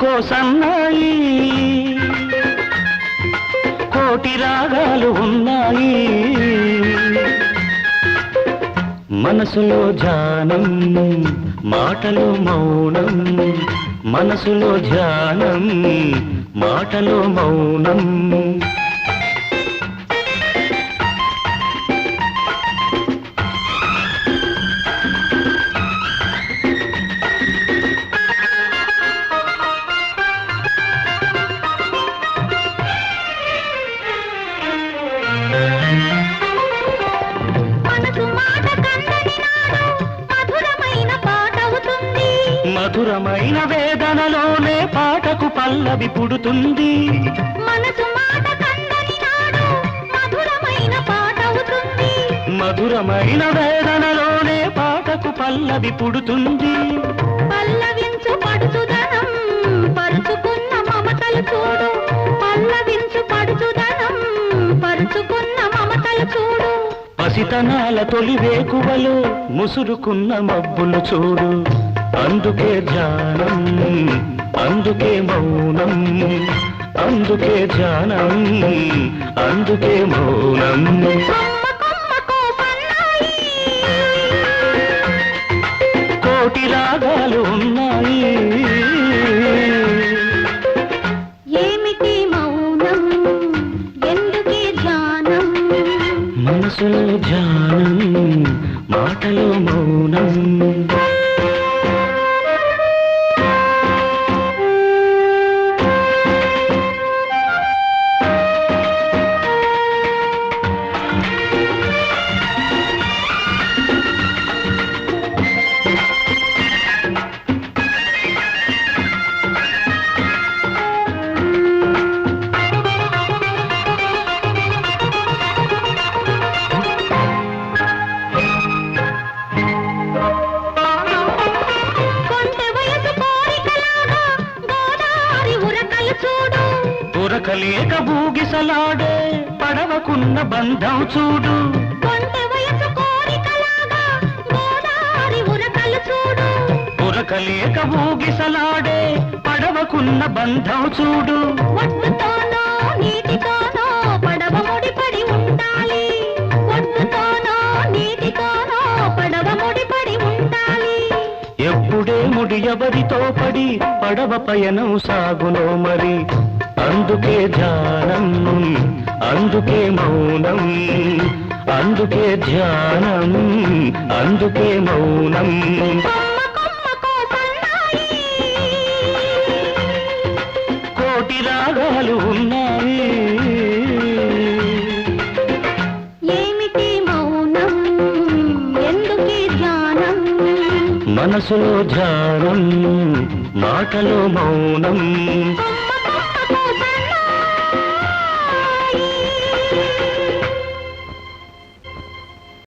కోసన్నాయి. కోటి రాగాలు ఉన్నాయి. మనసులో ధ్యానం మాటలో మౌనం. మనసులో ధ్యానం మాటలో మౌనం. మధురమైన వేదనలోనే పాటకు పల్లవి పుడుతుంది. మనసు మాట నాడు మధురమైన వేదనలోనే పాటకు పల్లవి పుడుతుంది. పల్లవించు పడుచుదనం పరుచుకున్న మమతలు చూడు. పల్లవించు పడుచుదనం పరుచుకున్న మమతలు చూడు. పసితనాల తొలి వేకువలో ముసురుకున్న మబ్బులు చూడు. అందుకే ధ్యానం అందుకే మౌనం అందుకే ధ్యానం అందుకే మౌనం. కోటి రాగాలు ఉన్నాయి. ఏమిటి మౌనం? ఎందుకే ధ్యానం? మనసులో ధ్యానం మాటలో మౌనం. ఉరకలేక బూగిసలాడే పడవకున్న బంధం చూడు. ఉరకలేక బూగిసలాడే పడవకున్న బంధం చూడు. ఒడ్డుతోనో నీటితోనో పడవ ముడిపడి ఉండాలి. ఒడ్డుతోనో నీటితోనో పడవ ముడిపడి ఉండాలి. ఎప్పుడే ముడి ఎవరితో పడి పడవ పయనం సాగునో మరి. అందుకే ధ్యానం అందుకే మౌనం అందుకే ధ్యానం అందుకే మౌనం. కోటి రాగాలు ఉన్నాయి. ఏమిటి మౌనం? ఎందుకే ధ్యానం? మనసులో ధ్యానం మాటలో మౌనం. तो